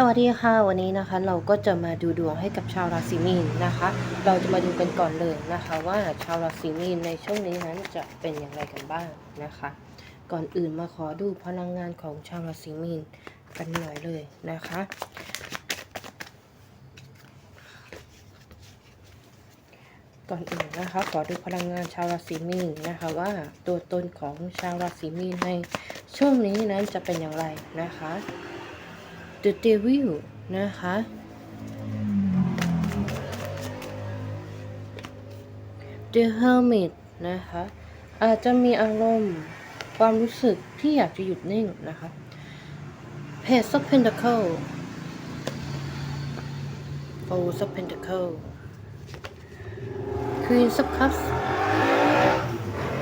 สวัสดีค่ะวันนี้นะคะเราก็จะมาดูดวงให้กับชาวราศีมีนนะคะ เราจะมาดูกันก่อนเลยนะคะ ว่าชาวราศีมีนในช่วงนี้นั้นจะเป็นอย่างไรกันบ้างนะคะ ก่อนอื่นมาขอดูพลังงานของชาวราศีมีนกันหน่อยเลยนะคะ ก่อนอื่นนะคะขอดูพลังงานชาวราศีมีนนะคะว่าตัวตนของชาวราศีมีนในช่วงนี้นั้นจะเป็นอย่างไรนะคะ The Devil นะคะ The Hermit นะคะ อาจจะมีอารมณ์ความรู้สึกที่อยากจะหยุดนิ่งนะคะ Page of Pentacle Four of Pentacle Queen of Cups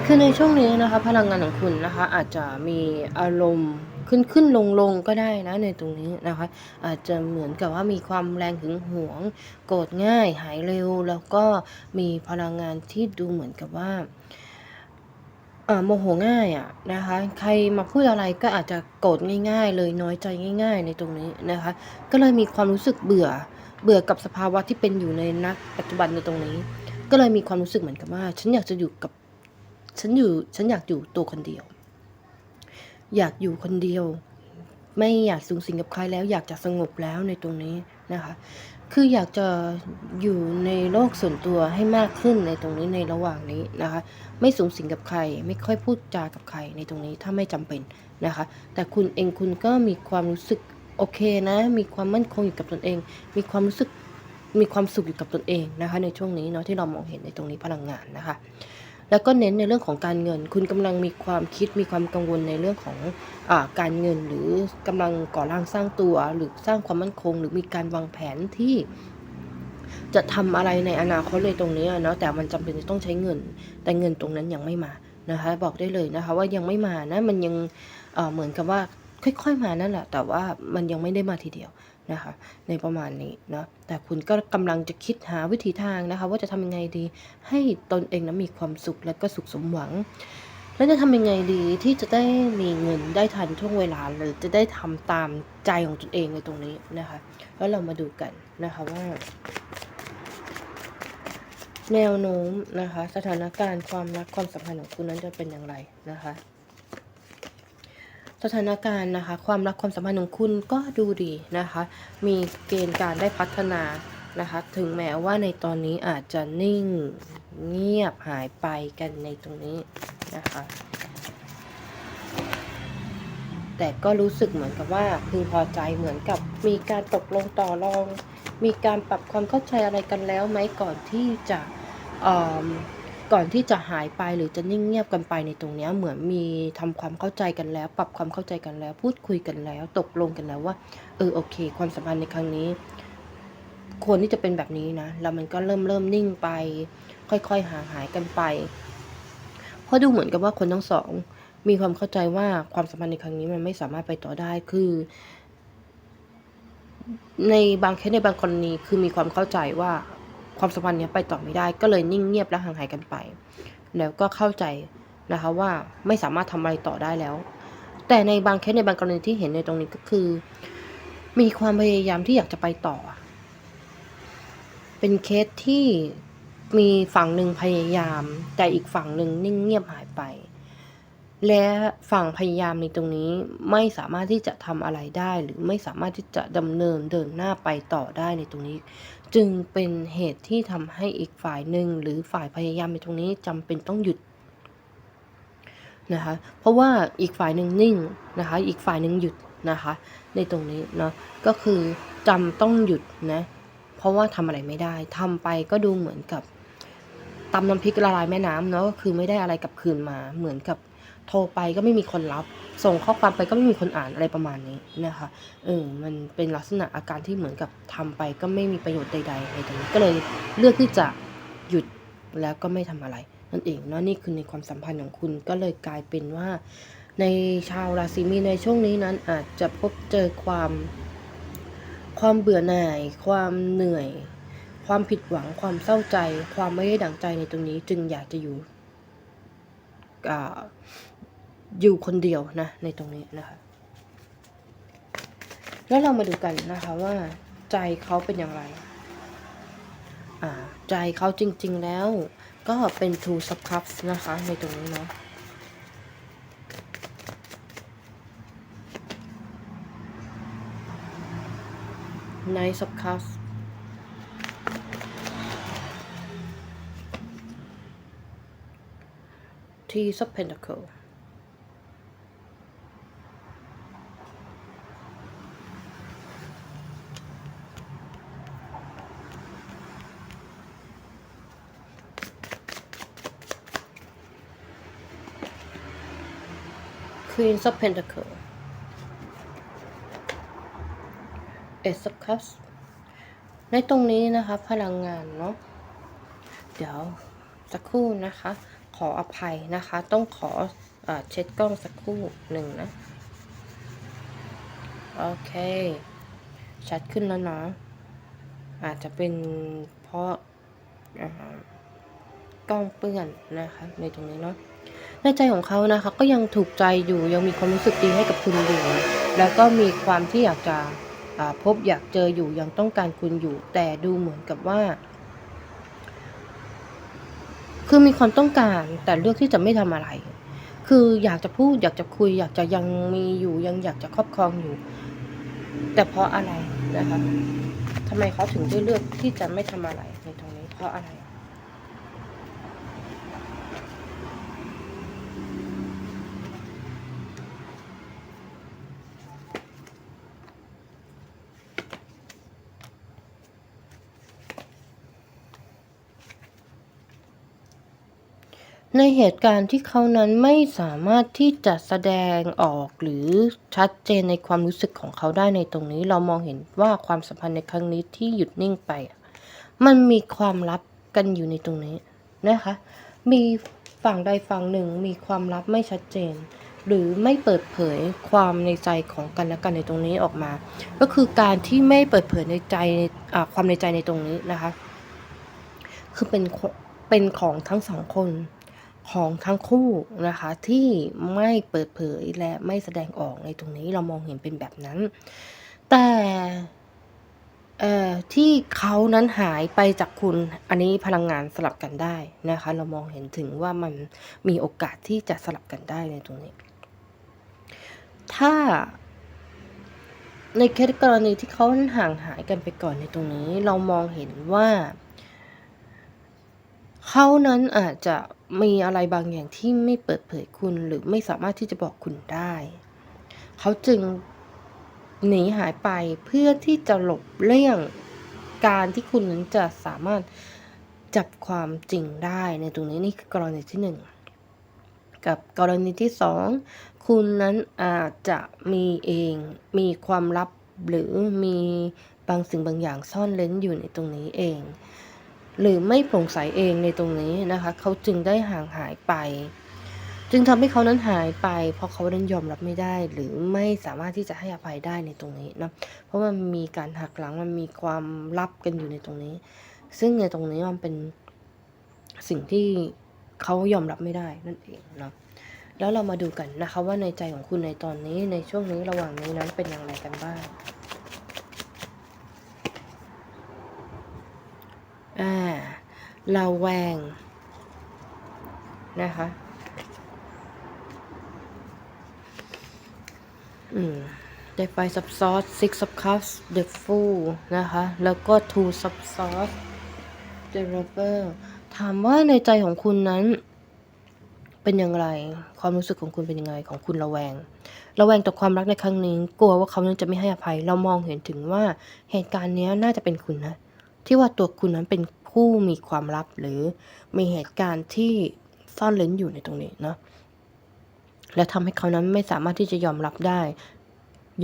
คือในช่วงนี้นะคะ พลังงานของคุณนะคะ อาจจะมีอารมณ์ ขึ้นขึ้นลงลงก็ได้นะในตรงนี้นะคะ อาจจะเหมือนกับว่ามีความแรงหึงหวง โกรธง่ายหายเร็ว แล้วก็มีพลังงานที่ดูเหมือนกับว่าโมโหง่ายอะนะคะ ใครมาพูดอะไรก็อาจจะโกรธง่าย ๆ เลยน้อยใจง่าย ๆ ในตรงนี้นะคะ ก็เลยมีความรู้สึกเบื่อเบื่อกับสภาวะที่เป็นอยู่ในนักปัจจุบันในตรงนี้ ก็เลยมีความรู้สึกเหมือนกับว่า ฉันอยากจะอยู่กับฉันอยู่ฉันอยากอยู่ตัวคนเดียว อยากอยู่คนเดียว ไม่อยากสูงสิงกับใครแล้ว อยากจะสงบแล้วในตรงนี้นะคะ คืออยากจะอยู่ในโลกส่วนตัวให้มากขึ้นในตรงนี้ในระหว่างนี้นะคะ ไม่สูงสิงกับใคร ไม่ค่อยพูดจากับใครในตรงนี้ถ้าไม่จำเป็นนะคะ แต่คุณเองคุณก็มีความรู้สึกโอเคนะ มีความมั่นคงอยู่กับตนเอง มีความรู้สึกมีความสุขอยู่กับตนเองนะคะ ในช่วงนี้เนาะที่เรามองเห็นในตรงนี้พลังงานนะคะ แล้วก็เน้นในเรื่องของการเงิน คุณกำลังมีความคิดมีความกังวลในเรื่องของอาการเงิน หรือกำลังก่อร่างสร้างตัว หรือสร้างความมั่นคง หรือมีการวางแผนที่จะทำอะไรในอนาคตเลยตรงนี้เนาะแต่มันจำเป็นจะต้องใช้เงิน แต่เงินตรงนั้นยังไม่มานะคะบอกได้เลยนะคะว่ายังไม่มานะมันยังเหมือนกับว่าค่อยๆมานั่นแหละแต่ว่ามันยังไม่ได้มาทีเดียว นะคะ ในประมาณนี้เนาะแต่คุณก็กำลังจะคิดหาวิธีทางนะคะ ว่าจะทำยังไงดี ให้ตนเองนะมีความสุขและก็สุขสมหวัง แล้วจะทำยังไงดีที่จะได้มีเงินได้ทันช่วงเวลาหรือจะได้ทำตามใจของตนเองในตรงนี้นะคะ แล้วเรามาดูกันนะคะว่าแนวโน้มนะคะ สถานการณ์ความรักความสัมพันธ์ของคุณนั้นจะเป็นอย่างไรนะคะ สถานการณ์นะคะ ความรักความสัมพันธ์ของคุณก็ดูดีนะคะ มีเกณฑ์การได้พัฒนานะคะ ถึงแม้ว่าในตอนนี้อาจจะนิ่งเงียบหายไปกันในตรงนี้นะคะ แต่ก็รู้สึกเหมือนกับว่าพึงพอใจเหมือนกับมีการตกลงต่อรอง มีการปรับความเข้าใจอะไรกันแล้วไหมก่อนที่จะออ ก่อนที่จะหายไปหรือจะนิ่งเงียบกันไปในตรงนี้เหมือนมีทำความเข้าใจกันแล้ว ปรับความเข้าใจกันแล้ว พูดคุยกันแล้ว ตกลงกันแล้วว่า เออโอเค ความสัมพันธ์ในครั้งนี้ ควรที่จะเป็นแบบนี้นะแล้วมันก็เริ่มเริ่มนิ่งไป ค่อยๆห่างหายกันไปเพราะดูเหมือนกับว่าคนทั้งสอง มีความเข้าใจว่าความสัมพันธ์ในครั้งนี้มันไม่สามารถไปต่อได้คือในบางเคสในบางกรณีคือมีความเข้าใจว่า ความสัมพันธ์เนี้ยไปต่อไม่ได้ ก็เลยนิ่งเงียบและห่างหายกันไป แล้วก็เข้าใจนะคะว่าไม่สามารถทำอะไรต่อได้แล้ว แต่ในบางเคสในบางกรณีที่เห็นในตรงนี้ก็คือ มีความพยายามที่อยากจะไปต่อ เป็นเคสที่มีฝั่งหนึ่งพยายาม แต่อีกฝั่งหนึ่งนิ่งเงียบหายไป และฝั่งพยายามในตรงนี้ไม่สามารถที่จะทำอะไรได้ หรือไม่สามารถที่จะดำเนินเดินหน้าไปต่อได้ในตรงนี้ จึงเป็นเหตุที่ทำให้อีกฝ่ายหนึ่งหรือฝ่ายพยายามในตรงนี้จำเป็นต้องหยุดนะคะเพราะว่าอีกฝ่ายหนึ่งนิ่งนะคะอีกฝ่ายหนึ่งหยุดนะคะในตรงนี้เนาะก็คือจำต้องหยุดนะเพราะว่าทำอะไรไม่ได้ทำไปก็ดูเหมือนกับตำน้ำพริกละลายแม่น้ำเนาะก็คือไม่ได้อะไรกลับคืนมาเหมือนกับ โทรไปก็ไม่มีคนรับ ส่งข้อความไปก็ไม่มีคนอ่านอะไรประมาณนี้นะคะเออมันเป็นลักษณะอาการที่เหมือนกับทำไปก็ไม่มีประโยชน์ใดๆในตรงนี้ก็เลยเลือกที่จะหยุดแล้วก็ไม่ทำอะไรนั่นเองเนาะนี่คือในความสัมพันธ์ของคุณก็เลยกลายเป็นว่าในชาวราศีมีในช่วงนี้นั้นอาจจะพบเจอความความเบื่อหน่าย ความเหนื่อย ความผิดหวัง ความเศร้าใจ ความไม่ได้ดั่งใจในตรงนี้ จึงอยากจะอยู่ อยู่คนเดียวนะในตรงนี้นะคะ แล้วเรามาดูกันนะคะว่า ใจเขาเป็นอย่างไร อ่า ใจเขาจริง ๆแล้ว ก็เป็น two of cups นะคะ ในตรงนี้เนาะ Knight of cups Tea of pentacle Queen of pentacle Ace of cups ในตรงนี้นะคะ พลังงานเนาะเดี๋ยวสักครู่นะคะ ขออภัยนะคะ ต้องขอเอเช็ดกล้องสักครู่หนึ่งนะ โอเค ชัดขึ้นแล้วเนาะอาจจะเป็นเพราะกล้องเปื้อนนะคะ ในตรงนี้เนาะ ในใจของเขานะคะ ก็ยังถูกใจอยู่ยังมีความรู้สึกดีให้กับคุณอยู่ แล้วก็มีความที่อยากจะพบอยากเจออยู่ยังต้องการคุณอยู่ แต่ดูเหมือนกับว่า คือมีความต้องการแต่เลือกที่จะไม่ทำอะไร คืออยากจะพูดอยากจะคุย อยากจะยังมีอยู่ยังอยากจะครอบครองอยู่ แต่เพราะอะไรนะคะทำไมเขาถึงได้เลือกที่จะไม่ทำอะไรในตรงนี้เพราะอะไร ในเหตุการณ์ที่เขานั้นไม่สามารถที่จะแสดงออกหรือชัดเจนในความรู้สึกของเขาได้ในตรงนี้ เรามองเห็นว่าความสัมพันธ์ในครั้งนี้ที่หยุดนิ่งไป มันมีความลับกันอยู่ในตรงนี้นะคะ มีฝั่งใดฝั่งหนึ่งมีความลับไม่ชัดเจน หรือไม่เปิดเผยความในใจของกันและกันในตรงนี้ออกมา ก็คือการที่ไม่เปิดเผยในใจอ่าความในใจในตรงนี้นะคะ คือเป็นเป็นของทั้งสองคน ของทั้งคู่นะคะที่ไม่เปิดเผยและไม่แสดงออกในตรงนี้เรามองเห็นเป็นแบบนั้น แต่ที่เขานั้นหายไปจากคุณอันนี้พลังงานสลับกันได้นะคะ เรามองเห็นถึงว่ามันมีโอกาสที่จะสลับกันได้ในตรงนี้ ถ้าในเคสกรณีที่เขานั้นห่างหายกันไปก่อนในตรงนี้ เรามองเห็นว่า เขานั้นอาจจะมีอะไรบางอย่างที่ไม่เปิดเผยคุณหรือไม่สามารถที่จะบอกคุณได้ เขาจึงหนีหายไปเพื่อที่จะหลบเลี่ยงการที่คุณนั้นจะสามารถจับความจริงได้ในตรงนี้นี่คือกรณีที่หนึ่งกับกรณีที่สองคุณนั้นอาจจะมีเองมีความลับหรือมีบางสิ่งบางอย่างซ่อนเร้นอยู่ในตรงนี้เอง หรือไม่โปร่งใสเองในตรงนี้นะคะเขาจึงได้ห่างหายไป จึงทำให้เขานั้นหายไป เพราะเขานั้นยอมรับไม่ได้ หรือไม่สามารถที่จะให้อภัยได้ในตรงนี้นะเพราะมันมีการหักหลังมันมีความลับกันอยู่ในตรงนี้ ซึ่งในตรงนี้มันเป็นสิ่งที่เขายอมรับไม่ได้นั่นเองเนาะแล้วเรามาดูกันนะคะว่าในใจของคุณในตอนนี้ในช่วงนี้ระหว่างนี้นั้นเป็นอย่างไรกันบ้าง อ่าเราแวง นะคะ อืม The Five of Swords Six of Cups The Fool นะคะ แล้วก็ Two of Swords The Lover ถามว่าในใจของคุณนั้น เป็นอย่างไร ความรู้สึกของคุณเป็นยังไง ของคุณระแวง ระแวงต่อความรักในครั้งนี้ กลัวว่าเขานั้นจะไม่ให้อภัย เรามองเห็นถึงว่าเหตุการณ์นี้น่าจะเป็นคุณนะ ที่ว่าตัวคุณนั้นเป็นผู้มีความลับหรือมีเหตุการณ์ที่ซ่อนเร้นอยู่ในตรงนี้เนาะและทำให้เขานั้นไม่สามารถที่จะยอมรับได้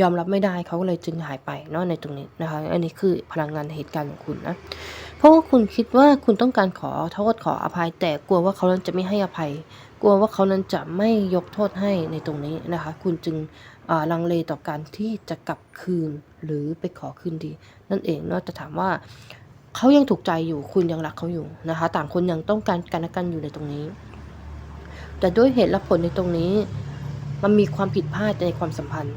ยอมรับไม่ได้เขาก็เลยจึงหายไปเนาะในตรงนี้นะคะ อันนี้คือพลังงานเหตุการณ์ของคุณนะเพราะว่าคุณคิดว่าคุณต้องการขอโทษขออภัย แต่กลัวว่าเขานั้นจะไม่ให้อภัย กลัวว่าเขานั้นจะไม่ยกโทษให้ในตรงนี้นะคะ คุณจึงลังเลต่อการที่จะกลับคืนหรือไปขอคืนดี นั่นเองเนาะแต่ถามว่า เขายังถูกใจอยู่คุณยังรักเขาอยู่นะคะ ต่างคนยังต้องการกันและกันอยู่ในตรงนี้ แต่ด้วยเหตุและผลในตรงนี้ มันมีความผิดพลาดในความสัมพันธ์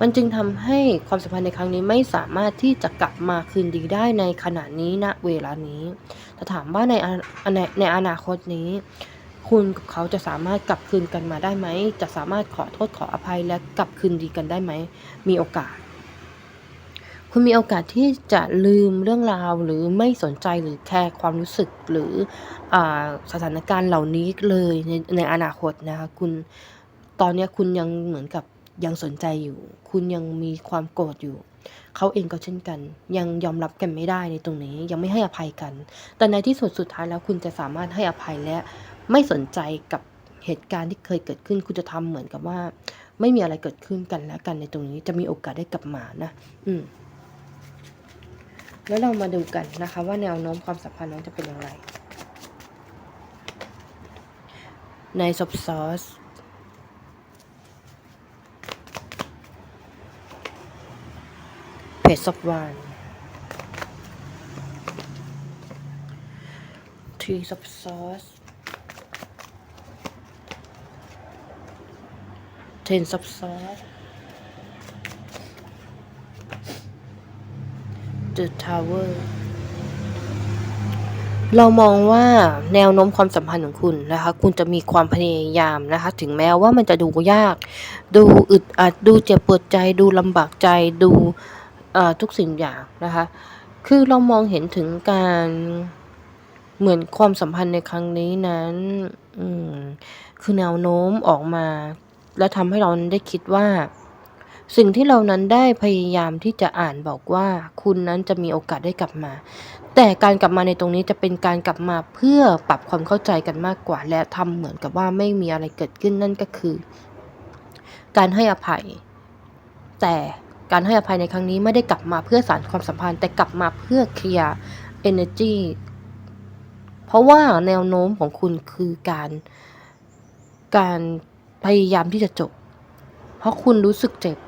มันจึงทำให้ความสัมพันธ์ในครั้งนี้ไม่สามารถที่จะกลับมาคืนดีได้ในขณะนี้ณเวลานี้แต่ถามว่าในในในอนาคตนี้ คุณกับเขาจะสามารถกลับคืนกันมาได้ไหม จะสามารถขอโทษขออภัยและกลับคืนดีกันได้ไหม มีโอกาส คุณมีโอกาสที่จะลืมเรื่องราวหรือไม่สนใจหรือแคร์ความรู้สึกหรืออสถานการณ์เหล่านี้เลยในในอนาคตนะคะคุณตอนนี้คุณยังเหมือนกับยังสนใจอยู่ คุณยังมีความโกรธอยู่ เขาเองก็เช่นกัน ยังยอมรับกันไม่ได้ในตรงนี้ยังไม่ให้อภัยกัน แต่ในที่สุดสุดท้ายแล้วคุณจะสามารถให้อภัยและไม่สนใจกับเหตุการณ์ที่เคยเกิดขึ้นคุณจะทำเหมือนกับว่า ไม่มีอะไรเกิดขึ้นกันและกันในตรงนี้จะมีโอกาสได้กลับมานะ อืม แล้วเรามาดูกันนะคะ ว่าแนวโน้มความสัมพันธ์นั้นจะเป็นอย่างไรในซอบซอสเพจซอบวานทีซอบซอสเทนซอบซอส The Tower เรามองว่าแนวโน้มความสัมพันธ์ของคุณนะคะ คุณจะมีความพยายามนะคะ ถึงแม้ว่ามันจะดูยาก ดูอึดอัด ดูเจ็บปวดใจ ดูลำบากใจ ดูทุกสิ่งอย่างนะคะ คือเรามองเห็นถึงการเหมือนความสัมพันธ์ในครั้งนี้นั้นคือแนวโน้มออกมา และทำให้เราได้คิดว่า สิ่งที่เรานั้นได้พยายามที่จะอ่านบอกว่าคุณนั้นจะมีโอกาสได้กลับมา แต่การกลับมาในตรงนี้จะเป็นการกลับมาเพื่อปรับความเข้าใจกันมากกว่า และทำเหมือนกับว่าไม่มีอะไรเกิดขึ้นนั่นก็คือ การให้อภัย แต่การให้อภัยในครั้งนี้ไม่ได้กลับมาเพื่อสานความสัมพันธ์ แต่กลับมาเพื่อเคลียร์ energy เพราะว่าแนวโน้มของคุณคือการการพยายามที่จะจบ เพราะคุณรู้สึกเจ็บ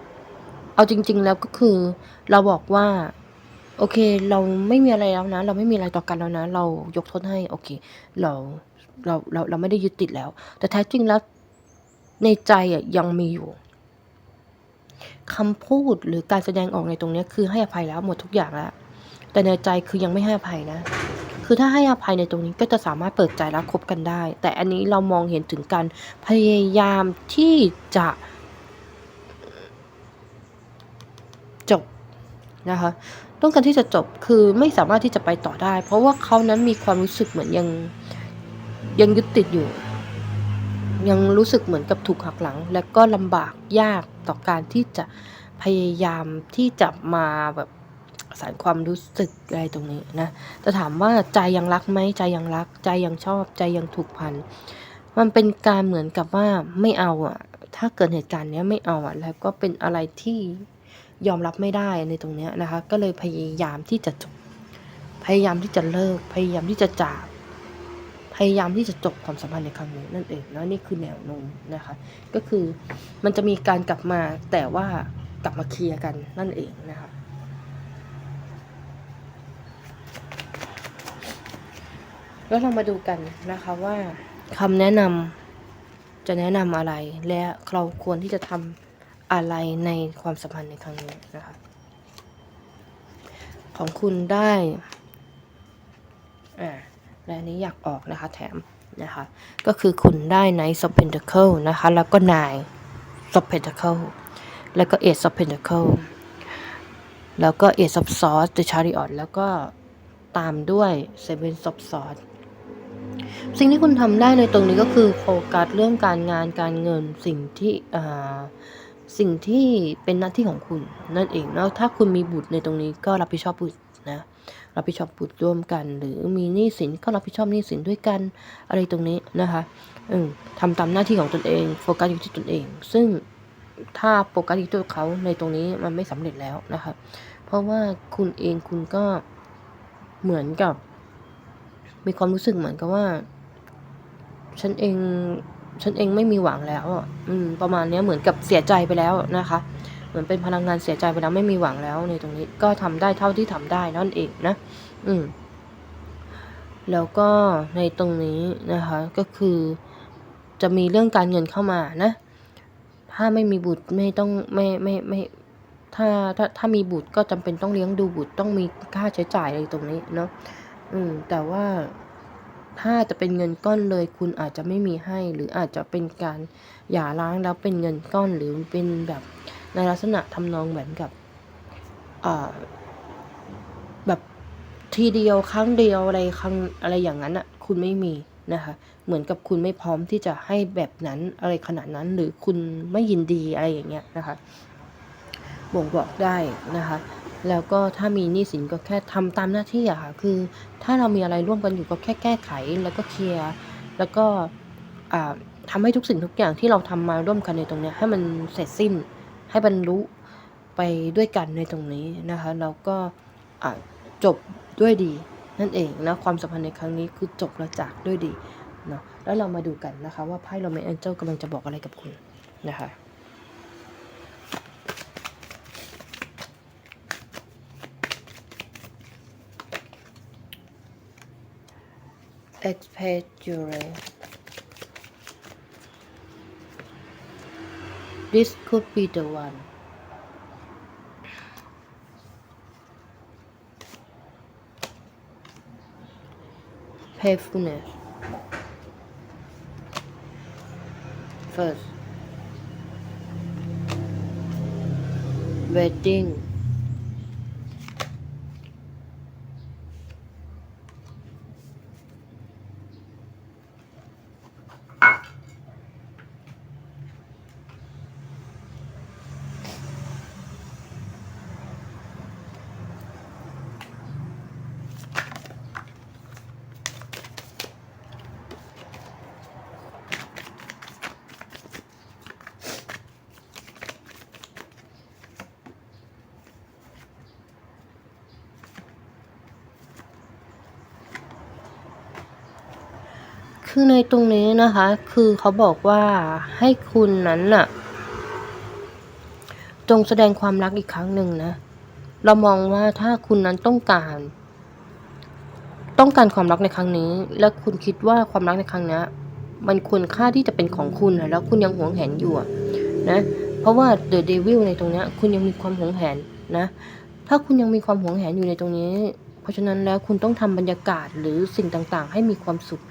เอาจริง ๆ แล้วก็คือ เราบอกว่า โอเค เราไม่มีอะไรแล้วนะ เราไม่มีอะไรต่อกันแล้วนะ เรายกโทษให้ โอเค เราเราเราเราไม่ได้ยึดติดแล้ว แต่แท้จริงแล้วในใจอะยังมีอยู่คำพูดหรือการแสดงออกในตรงนี้คือให้อภัยแล้วหมดทุกอย่างแล้วแต่ในใจคือยังไม่ให้อภัยนะ คือถ้าให้อภัยในตรงนี้ก็จะสามารถเปิดใจแล้วคบกันได้ แต่อันนี้เรามองเห็นถึงการพยายามที่จะจบ นะคะต้องการที่จะจบคือไม่สามารถที่จะไปต่อได้ เพราะว่าเขานั้นมีความรู้สึกเหมือนยังยังยึดติดอยู่ ยังรู้สึกเหมือนกับถูกหักหลัง และก็ลำบากยากต่อการที่จะพยายามที่จะมาแบบสารความรู้สึกอะไรตรงนี้นะจะถามว่าใจยังรักไหมใจยังรัก ใจยังชอบใจยังถูกพัน มันเป็นการเหมือนกับว่าไม่เอาอะถ้าเกิดเหตุการณ์เนี้ยไม่เอาอะแล้วก็เป็นอะไรที่ ยอมรับไม่ได้ในตรงนี้นะคะ ก็เลยพยายามที่จะจบ พยายามที่จะเลิก พยายามที่จะจากพยายามที่จะจบความสัมพันธ์ในครั้งนี้นั่นเองแล้วนี่คือแนวโน้มนะคะ ก็คือมันจะมีการกลับมาแต่ว่ากลับมาเคลียร์กันนั่นเองนะคะแล้วเรามาดูกันนะคะว่าคำแนะนำจะแนะนำอะไรและเราควรที่จะทำ อะไรในความสัมพันธ์ในครั้งนี้นะคะของคุณได้อ่าและอันนี้อยากออกนะคะแถมนะคะก็คือคุณได้ Knight of Pentacle นะคะแล้วก็ Nine of Pentacle แล้วก็ Ace of Pentacle แล้วก็ Ace of Swords The Chariot แล้วก็ตามด้วย Seven of Swords สิ่งที่คุณทำได้ในตรงนี้ก็คือโฟกัสเรื่องการงานการเงินสิ่งที่อ่า สิ่งที่เป็นหน้าที่ของคุณนั่นเองแล้วถ้าคุณมีบุตรในตรงนี้ก็รับผิดชอบบุตรนะรับผิดชอบบุตรร่วมกัน หรือมีหนี้สินก็รับผิดชอบหนี้สินด้วยกันอะไรตรงนี้นะคะอืทำตามหน้าที่ของตนเองโฟกัสอยู่ที่ตนเอง ซึ่งถ้าโฟกัสอยู่ที่ตัวเขาในตรงนี้มันไม่สำเร็จแล้วนะคะเพราะว่าคุณเองคุณก็เหมือนกับ มีความรู้สึกเหมือนกับว่า ฉันเอง ฉันเองไม่มีหวังแล้วอะอืม ประมาณนี้เหมือนกับเสียใจไปแล้วนะคะ เหมือนเป็นพลังงานเสียใจไปแล้วไม่มีหวังแล้วในตรงนี้ก็ทำได้เท่าที่ทำได้นั่นเองนะ อืม แล้วก็ในตรงนี้นะคะ ก็คือ จะมีเรื่องการเงินเข้ามานะ ถ้าไม่มีบุตรไม่ต้องไม่ไม่ไม่ถ้าถ้าถ้ามีบุตรก็จำเป็นต้องเลี้ยงดูบุตรต้องมีค่าใช้จ่ายอะไรตรงนี้เนาะอืม แต่ว่า ถ้าจะเป็นเงินก้อนเลย คุณอาจจะไม่มีให้ หรืออาจจะเป็นการหย่าร้างแล้วเป็นเงินก้อนหรือเป็นแบบในลักษณะทำนองเหมือนกับแบบทีเดียวครั้งเดียวอะไรครั้งอะไรอย่างนั้นอะคุณไม่มีนะคะเหมือนกับคุณไม่พร้อมที่จะให้แบบนั้นอะไรขนาดนั้น หรือคุณไม่ยินดีอะไรอย่างเงี้ยนะคะบ่งบอกได้นะคะ แล้วก็ถ้ามีหนี้สินก็แค่ทำตามหน้าที่อะค่ะ คือถ้าเรามีอะไรร่วมกันอยู่ก็แค่แก้ไข แล้วก็เคลียร์ แล้วก็อ่าทำให้ทุกสิ่งทุกอย่างที่เราทำมาร่วมกันในตรงนี้ให้มันเสร็จสิ้น ให้บรรลุไปด้วยกันในตรงนี้นะคะ แล้วก็จบด้วยดีนั่นเองนะความสัมพันธ์ในครั้งนี้คือจบและจากด้วยดีเนาะแล้วเรามาดูกันนะคะว่าไพ่โรเมนแองเจิลกำลังจะบอกอะไรกับคุณนะคะ expecture this could be the one. Playfulness first. Wedding คือในตรงนี้นะคะ คือเขาบอกว่าให้คุณนั้นน่ะ จงแสดงความรักอีกครั้งหนึ่งนะ เรามองว่าถ้าคุณนั้นต้องการ ต้องการความรักในครั้งนี้ และคุณคิดว่าความรักในครั้งนี้มันควรค่าที่จะเป็นของคุณนะแล้วคุณยังหวงแหนอยู่นะ เพราะว่าเดอะเดวิลในตรงนี้คุณยังมีความหวงแหนนะ ถ้าคุณยังมีความหวงแหนอยู่ในตรงนี้ เพราะฉะนั้นแล้วคุณต้องทำบรรยากาศหรือสิ่งต่างๆ ให้มีความสุข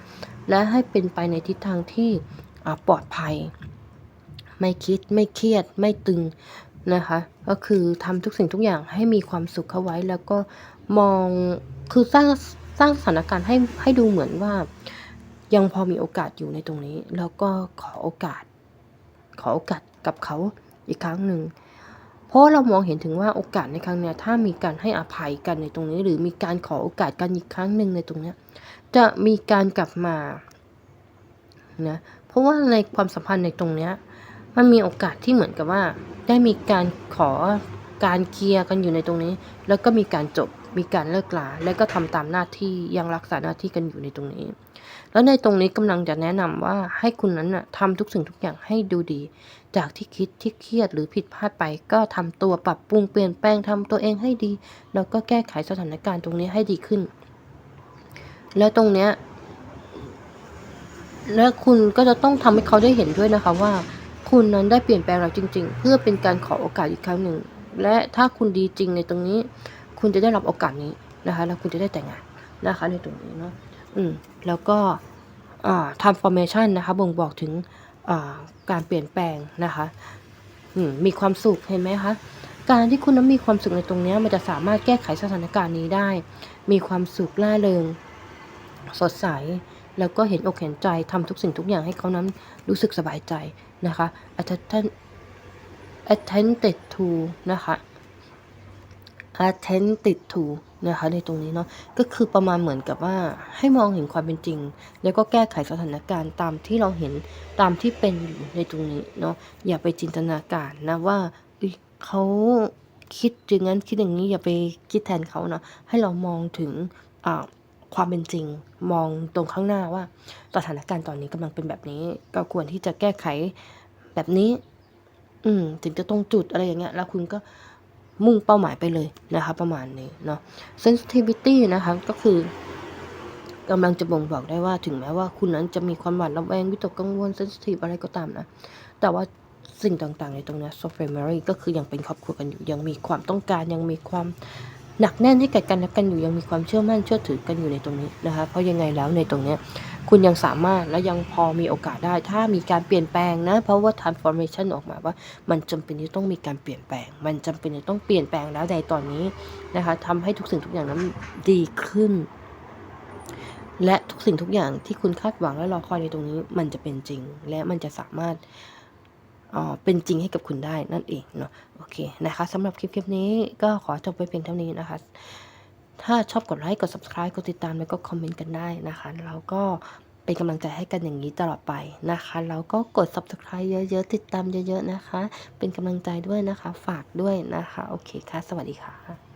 และให้เป็นไปในทิศทางที่ปลอดภัย ไม่คิดไม่เครียดไม่ตึงนะคะ ก็คือทำทุกสิ่งทุกอย่างให้มีความสุขเข้าไว้ แล้วก็มองคือสร้างสร้างสถานการณ์ให้ให้ดูเหมือนว่า ยังพอมีโอกาสอยู่ในตรงนี้ แล้วก็ขอโอกาส ขอโอกาสกับเขาอีกครั้งหนึ่งเพราะเรามองเห็นถึงว่าโอกาสในครั้งนี้ถ้ามีการให้อภัยกันในตรงนี้ หรือมีการขอโอกาสกันอีกครั้งหนึ่งในตรงนี้ จะมีการกลับมานะเพราะว่าในความสัมพันธ์ในตรงเนี้ยมันมีโอกาสที่เหมือนกับว่า ได้มีการขอการเคลียร์กันอยู่ในตรงนี้ แล้วก็มีการจบมีการเลิกลาแล้วก็ทำตามหน้าที่ยังรักษาหน้าที่กันอยู่ในตรงนี้ แล้วในตรงนี้กำลังจะแนะนำว่าให้คุณนั้นน่ะทำทุกสิ่งทุกอย่างให้ดูดี จากที่คิดที่เครียดหรือผิดพลาดไป ก็ทำตัวปรับปรุงเปลี่ยนแปลงทำตัวเองให้ดี แล้วก็แก้ไขสถานการณ์ตรงนี้ให้ดีขึ้น แล้วตรงเนี้ย และคุณก็จะต้องทำให้เขาได้เห็นด้วยนะคะว่า คุณนั้นได้เปลี่ยนแปลงเราจริง ๆ เพื่อเป็นการขอโอกาสอีกครั้งหนึ่ง และถ้าคุณดีจริงในตรงนี้ คุณจะได้รับโอกาสนี้นะคะแล้วคุณจะได้แต่งงานนะคะ ในตรงนี้เนาะอืมแล้วก็อ่า transformation นะคะบ่งบอกถึงอ่าการเปลี่ยนแปลงนะคะอืมมีความสุขเห็นไหมคะการที่คุณนั้นมีความสุขในตรงเนี้ยมันจะสามารถแก้ไขสถานการณ์นี้ได้ มีความสุขล่าเริง สดใส แล้วก็เห็นอกเห็นใจทำทุกสิ่งทุกอย่างให้เขานั้นรู้สึกสบายใจนะคะ attention attented to นะคะ attentive to นะคะในตรงนี้เนาะก็คือประมาณเหมือนกับว่าให้มองเห็นความเป็นจริง แล้วก็แก้ไขสถานการณ์ตามที่เราเห็นตามที่เป็นอยู่ในตรงนี้เนาะอย่าไปจินตนาการนะว่าเขาคิดอย่างนั้นคิดอย่างนี้อย่าไปคิดแทนเขาเนาะให้เรามองถึงอ่า ความเป็นจริง มองตรงข้างหน้าว่าสถานการณ์ตอนนี้กำลังเป็นแบบนี้ ก็ควรที่จะแก้ไขแบบนี้ อืมถึงจะตรงจุดอะไรอย่างเงี้ย แล้วคุณก็มุ่งเป้าหมายไปเลยนะคะ ประมาณนี้เนาะ sensitivity นะคะก็คือกำลังจะบ่งบอกได้ว่าถึงแม้ว่าคุณนั้นจะมีความหวาดระแวงวิตกกังวล sensitive อะไรก็ตามนะ แต่ว่าสิ่งต่างๆ ในตรงนี้ soft memory ก็คือยังเป็นครอบครัวกันอยู่ ยังมีความต้องการยังมีความ หนักแน่นให้แก่กันและกันอยู่ยังมีความเชื่อมั่นเชื่อถือกันอยู่ในตรงนี้นะคะเพราะยังไงแล้วในตรงเนี้ยคุณยังสามารถและยังพอมีโอกาสได้ ถ้ามีการเปลี่ยนแปลงนะ เพราะว่า transformation ออกมาว่า มันจำเป็นที่ต้องมีการเปลี่ยนแปลง มันจำเป็นที่ต้องเปลี่ยนแปลงแล้วในตอนนี้นะคะทำให้ทุกสิ่งทุกอย่างนั้นดีขึ้น และทุกสิ่งทุกอย่างที่คุณคาดหวังและรอคอยในตรงนี้ มันจะเป็นจริง และมันจะสามารถ เป็นจริงให้กับคุณได้นั่นเองเนาะโอเคนะคะสำหรับคลิปคลิปนี้ก็ขอจบไปเพียงเท่านี้นะคะ ถ้าชอบกดไลค์กด subscribe กดติดตามแล้วก็คอมเมนต์กันได้นะคะ แล้วก็เป็นกำลังใจให้กันอย่างนี้ตลอดไปนะคะแล้วก็กด subscribe เยอะๆ ติดตามเยอะๆนะคะ เป็นกำลังใจด้วยนะคะ ฝากด้วยนะคะ โอเคค่ะ สวัสดีค่ะ